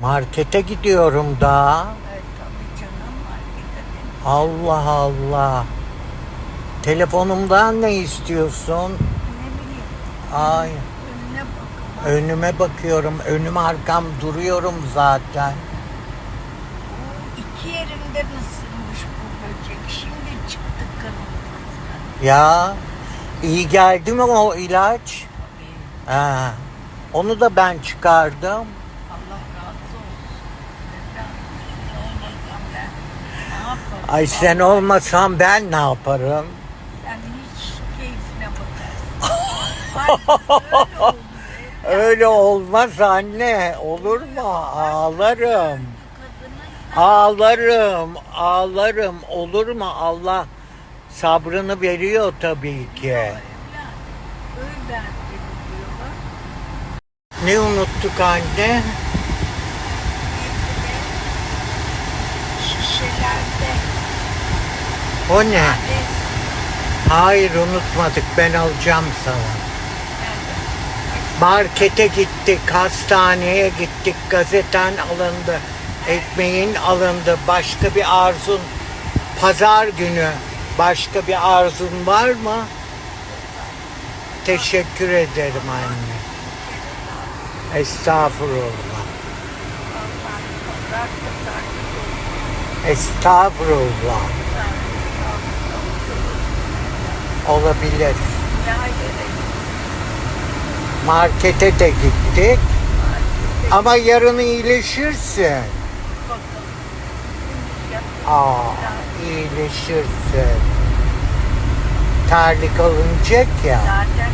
Markete gidiyorum da. Evet tabii canım markete. Allah Allah. Telefonumdan ne istiyorsun? Ne bileyim Ay önüne önüme bakıyorum. Önüm arkam duruyorum zaten. İki yerimde ısırmış bu böcek. Şimdi çıktı kırmızı. Ya iyi geldi mi o ilaç? Ha, onu da ben çıkardım. Allah Ay sen olmasan ben ne yaparım? Sen hiç keyfine bakarsın. Bak, öyle oldu. Öyle olmaz anne. Olur mu? Ağlarım. Ağlarım. Ağlarım. Olur mu? Allah sabrını veriyor tabii ki. Ne unuttuk anne? O ne? Hayır unutmadık. Ben alacağım sana. Markete gittik, hastaneye gittik, gazeten alındı, ekmeğin alındı. Başka bir arzun, pazar günü başka bir arzun var mı? Teşekkür ederim anne. Estağfurullah. Estağfurullah. Olabilir. Markete de gittik. Ama yarın iyileşirsin. Aa, iyileşirsin. Terlik alınacak ya. Zaten